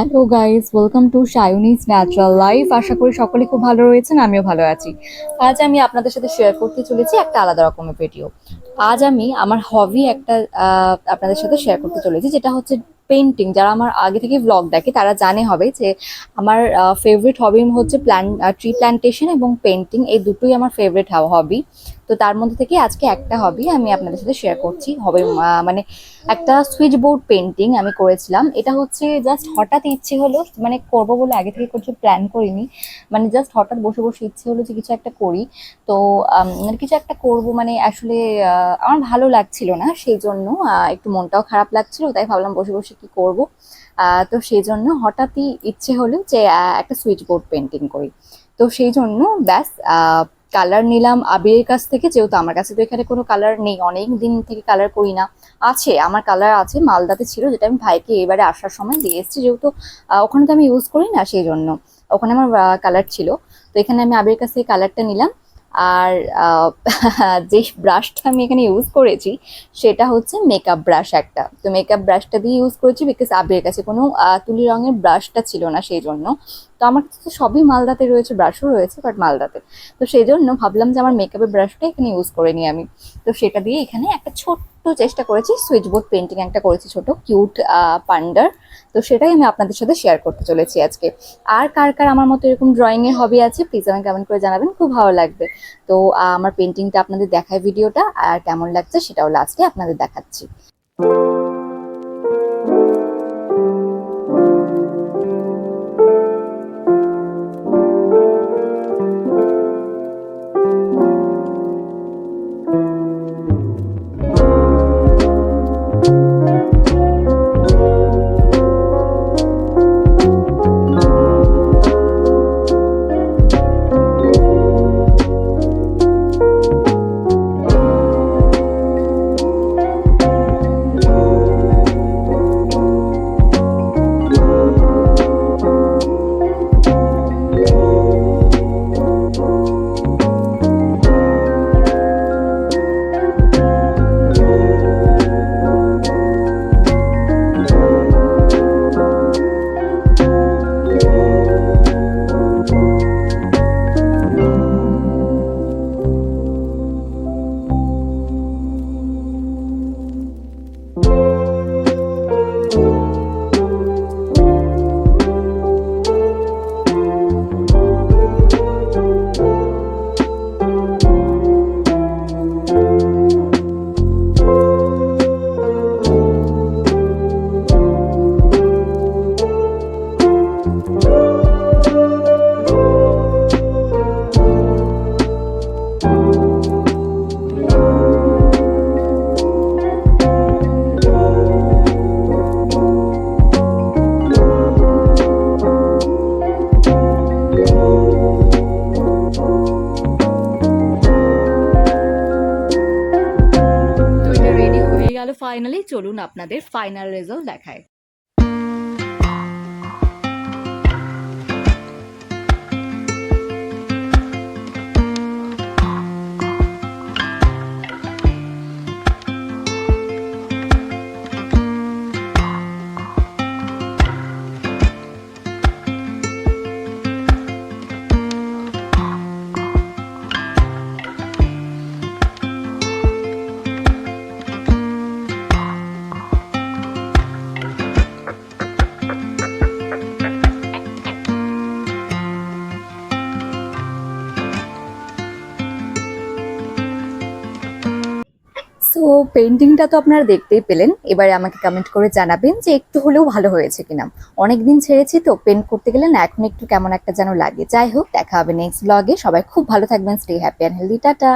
Hello guys welcome to শায়ুনিস natural life আশা করি সকলে খুব ভালো রয়েছেন, আমিও ভালো আছি। আজ আমি আপনাদের সাথে শেয়ার করতে চলেছি একটা আলাদা রকমের ভিডিও আজ আমি আমার হবি একটা আপনাদের সাথে শেয়ার করতে চলেছি, যেটা হচ্ছে পেন্টিং যারা আমার আগে থেকে ব্লগ দেখে, তারা জানে হবে যে আমার ফেভারিট হবি হচ্ছে প্ল্যান ট্রি প্ল্যান্টেশন এবং পেন্টিং এই দুটোই আমার ফেভারিট হবি তো তার মধ্যে থেকে আজকে একটা হবি আমি আপনাদের সাথে শেয়ার করছি। হবে মানে একটা সুইচ বোর্ড পেন্টিং আমি করেছিলাম। এটা হচ্ছে জাস্ট হঠাৎ ইচ্ছে হলো মানে করব বলে আগে থেকে কিছু প্ল্যান করিনি। মানে জাস্ট হঠাৎ বসে বসে ইচ্ছে হলো যে কিছু একটা করি। তো মানে কিছু একটা করব মানে আসলে আমার ভালো লাগছিল না, সেই জন্য একটু মনটাও খারাপ লাগছিল, তাই ভাবলাম বসে বসে কি করব? তো সেই জন্য হঠাৎই ইচ্ছে হলো যে একটা সুইচ বোর্ড পেন্টিং করি। তো সেই জন্য ব্যাস কালার নিলাম আবিরের কাছ থেকে, যেহেতু আমার কাছে তো এখানে কোনো কালার নেই, অনেক দিন থেকে কালার করি না। আছে, আমার কালার আছে, মালদাতে ছিল, যেটা আমি ভাইকে এবারে আসার সময় দিয়ে এসেছি, যেহেতু ওখানে তো আমি ইউজ করি না, সেই জন্য। ওখানে আমার কালার ছিল। তো এখানে আমি আবির কাছ থেকে কালারটা নিলাম। আর যে ব্রাশটা আমি এখানে ইউজ করেছি, সেটা হচ্ছে মেকআপ ব্রাশ একটা। তো মেকআপ ব্রাশটা দিয়ে ইউজ করেছি বিকজ আবির কাছে কোনো তুলি রঙের ব্রাশটা ছিল না সেই জন্য তো আমার কাছে তো সবই মালদাতে রয়েছে ব্রাশও রয়েছে বাট মালদাতে। তো সেই জন্য ভাবলাম যে আমার মেকআপের ব্রাশটা এখানে ইউজ করে নিই আমি। তো সেটা দিয়ে এখানে একটা ছোট্ট চেষ্টা করেছি সুইচ বোর্ড পেন্টিং একটা করেছি ছোট কিউট পান্ডার। তো সেটাই আমি আপনাদের সাথে শেয়ার করতে চলেছি আজকে। আর কার কার আমার মতো এরকম ড্রয়িং এর হবি আছে প্লিজ আমাকে কমেন্ট করে জানাবেন, খুব ভালো লাগবে। তো আমার পেন্টিংটা আপনাদের দেখায় ভিডিওটা আর কেমন লাগছে সেটাও লাস্টে আপনাদের দেখাচ্ছি। ফাইনালি চলুন আপনাদের ফাইনাল রেজাল্ট দেখায় সো পেন্টিংটা তো আপনারা দেখতেই পেলেন। এবারে আমাকে কমেন্ট করে জানাবেন যে একটু হলেও ভালো হয়েছে কিনা। অনেক দিন ছেড়েছি তো পেন্ট করতে গেলে না, এখন একটু কেমন একটা যেন লাগে। যাই হোক, দেখা হবে নেক্সট ব্লগে সবাই খুব ভালো থাকবেন stay happy and healthy tata!